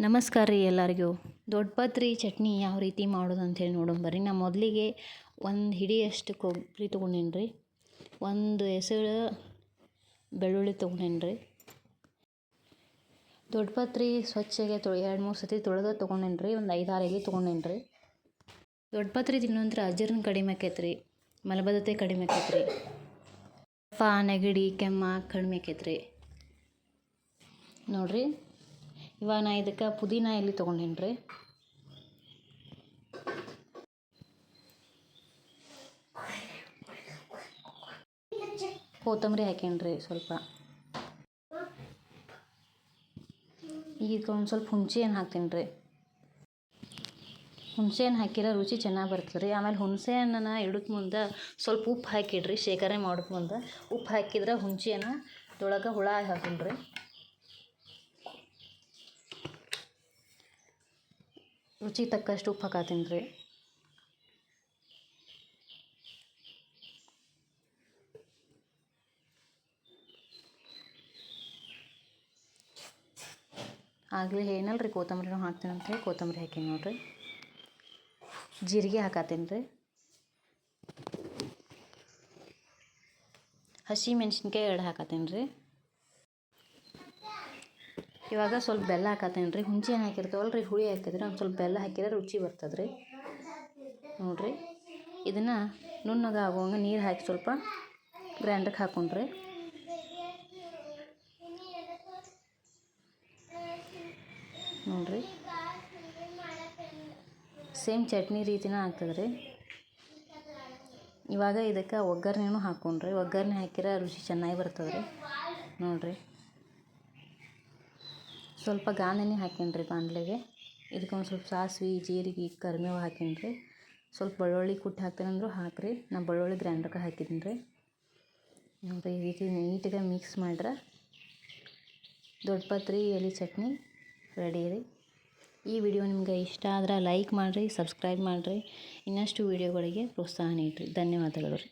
ನಮಸ್ಕಾರ ರೀ ಎಲ್ಲರಿಗೂ. ದೊಡ್ಡ ಪತ್ರಿ ಚಟ್ನಿ ಯಾವ ರೀತಿ ಮಾಡೋದು ಅಂಥೇಳಿ ನೋಡೋಣ ಬರ್ರಿ. ನಾ ಮೊದಲಿಗೆ ಒಂದು ಹಿಡಿಯಷ್ಟು ಕೊಬ್ಬರಿ ತೊಗೊಂಡೇನಿ ರೀ. ಒಂದು ಹೆಸರು ಬೆಳ್ಳುಳ್ಳಿ ತೊಗೊಂಡೇನಿ ರೀ. ದೊಡ್ಡ ಪತ್ರಿ ಸ್ವಚ್ಛಗೆ ತೊಳೆ ಎರಡು ಮೂರು ಸತಿ ತೊಳೆದು ತೊಗೊಂಡೇನಿ ರೀ. ಒಂದು ಐದಾರು ಎಲೆ ತೊಗೊಂಡೇನಿ ರೀ. ದೊಡ್ಡ ಪತ್ರಿ ತಿನ್ನೋಂತ್ರ ಅಜೀರ್ಣ ಕಡಿಮೆ ಆಕೈತೆ ರೀ. ಮಲಬದ್ಧತೆ ಕಡಿಮೆ ಆಕೈತೆ ರೀ. ಕಫ ನೆಗಡಿ, ಕೆಮ್ಮ ಕಡಿಮೆ ಆಕೈತೆ ರೀ. ನೋಡಿರಿ. ಇವಾಗ ನಾ ಇದಕ್ಕೆ ಪುದೀನ ಎಲ್ಲಿ ತೊಗೊಂಡೇನಿ ರೀ ಕೊತ್ತಂಬರಿ ರೀ ಸ್ವಲ್ಪ. ಈಗ ಒಂದು ಸ್ವಲ್ಪ ಹುಣಸೆ ಹಣ್ಣು ಹಾಕ್ತೀನಿ ರೀ ಹುಣಸೆ ಹಣ್ಣು ಹಾಕಿರ ರುಚಿ ಚೆನ್ನಾಗಿ ಬರ್ತದೆ ರೀ. ಆಮೇಲೆ ಹುಣಸೆ ಹಣ್ಣನ್ನ ಮುಂದೆ ಸ್ವಲ್ಪ ಉಪ್ಪು ಹಾಕಿಡ್ರಿ, ಶೇಖರಣೆ ಮಾಡೋಕೆ ಮುಂದೆ. ಉಪ್ಪು ಹಾಕಿದ್ರೆ ಹುಣಸೆ ಹಣ್ಣು ಹುಳ ಹಾಕೀನಿ ರೀ ರುಚಿಗೆ ತಕ್ಕಷ್ಟು ಉಪ್ಪು ಹಾಕತ್ತೀನಿ ರೀ ಆಗಲೇ ಏನಲ್ಲ ರೀ ಕೊತ್ತಂಬರಿನೂ ಹಾಕ್ತೀನಿ ಅಂತೇಳಿ ಕೊತ್ತಂಬರಿ ಹಾಕೀನಿ ನೋಡಿರಿ. ಜೀರಿಗೆ ಹಾಕತ್ತೀನಿ ರೀ ಹಸಿ ಮೆಣಸಿನ್ಕಾಯಿ ಎರಡು ಹಾಕತ್ತೀನಿ ರೀ ಇವಾಗ ಸ್ವಲ್ಪ ಬೆಲ್ಲ ಹಾಕತ್ತೇನೆ ರೀ. ಹುಂಚೆ ಹಣ್ಣು ಹಾಕಿರ್ತೀವಲ್ಲ ರೀ ಹುಳಿ ಹಾಕಿದ್ರೆ ಒಂದು ಸ್ವಲ್ಪ ಬೆಲ್ಲ ಹಾಕಿದ್ರೆ ರುಚಿ ಬರ್ತದೆ ರೀ ನೋಡಿರಿ. ಇದನ್ನು ನುಣ್ಣಗೆ ಆಗುವಂಗೆ ನೀರು ಹಾಕಿ ಸ್ವಲ್ಪ ಗ್ರೈಂಡರ್ಗೆ ಹಾಕೊಂಡ್ರಿ. ನೋಡಿರಿ. ಸೇಮ್ ಚಟ್ನಿ ರೀತಿನ ಆಗ್ತದೆ ರೀ ಇವಾಗ ಇದಕ್ಕೆ ಒಗ್ಗರಣೆನೂ ಹಾಕೊಂಡ್ರಿ. ಒಗ್ಗರಣೆ ಹಾಕಿರ ರುಚಿ ಚೆನ್ನಾಗಿ ಬರ್ತದೆ ರೀ ನೋಡಿರಿ. ಸ್ವಲ್ಪ ಗಾಂಧನಿ ಹಾಕೀನಿ ರೀ ಇದಕ್ಕೆ ಒಂದು ಸ್ವಲ್ಪ ಸಾಸ್ವೆ, ಜೀರಿಗೆ, ಕರಿಬೇವು ಹಾಕೀನಿ ಸ್ವಲ್ಪ ಬೆಳ್ಳುಳ್ಳಿ ಕುಟ್ಟಿ ಹಾಕ್ತೇನೆ ಹಾಕ್ರಿ ಹಾಕಿರಿ. ನಾ ಬೆಳ್ಳುಳ್ಳಿ ಗ್ರೈಂಡರ್ಗೆ ಹಾಕಿದ್ದೀನಿ ರೀ ನೋಡಿರಿ ಈ ರೀತಿ ನೀಟಾಗಿ ಮಿಕ್ಸ್ ಮಾಡ್ರೆ. ದೊಡ್ಡ ಪತ್ರಿ, ಎಲೆ ಚಟ್ನಿ ರೆಡಿ ರೀ. ಈ ವಿಡಿಯೋ ನಿಮ್ಗೆ ಇಷ್ಟ ಆದ್ರೆ ಲೈಕ್ ಮಾಡಿರಿ ಸಬ್ಸ್ಕ್ರೈಬ್ ಮಾಡಿರಿ. ಇನ್ನಷ್ಟು ವಿಡಿಯೋಗಳಿಗೆ ಪ್ರೋತ್ಸಾಹ ನೀಡಿರಿ. ಧನ್ಯವಾದಗಳು ರೀ.